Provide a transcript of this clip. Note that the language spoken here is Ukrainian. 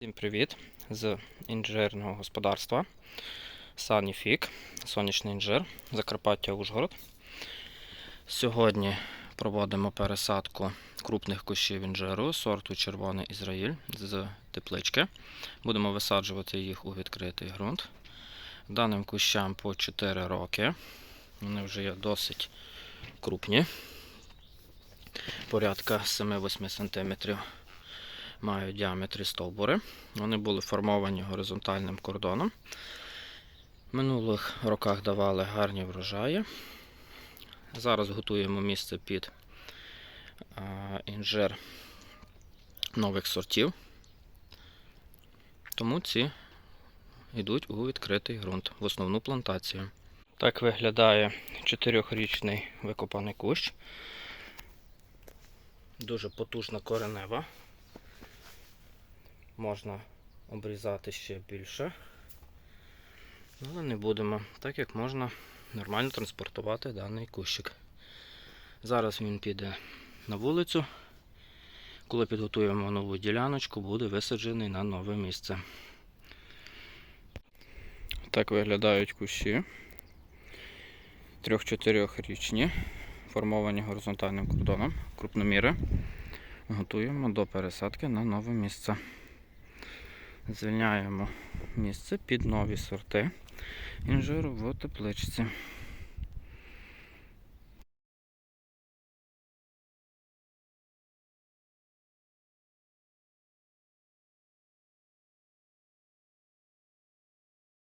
Всім привіт з інжирного господарства Саніфік, сонячний інжир, Закарпаття Ужгород. Сьогодні проводимо пересадку крупних кущів інжиру сорту Червоний Ізраїль з теплички. Будемо висаджувати їх у відкритий ґрунт. Даним кущам по 4 роки. Вони вже є досить крупні, порядка 7-8 см мають діаметрі стовбури. Вони були формовані горизонтальним кордоном. В минулих роках давали гарні врожаї. Зараз готуємо місце під інжир нових сортів. Тому ці йдуть у відкритий ґрунт, в основну плантацію. Так виглядає чотирьохрічний викопаний кущ. Дуже потужна коренева можна обрізати ще більше. Але не будемо, так як можна нормально транспортувати даний кущик. Зараз він піде на вулицю. Коли підготуємо нову діляночку, буде висаджений на нове місце. Так виглядають кущі. Трьох-чотирьохрічні, формовані горизонтальним кордоном, крупноміри. Готуємо до пересадки на нове місце. Звільняємо місце під нові сорти інжиру в тепличці.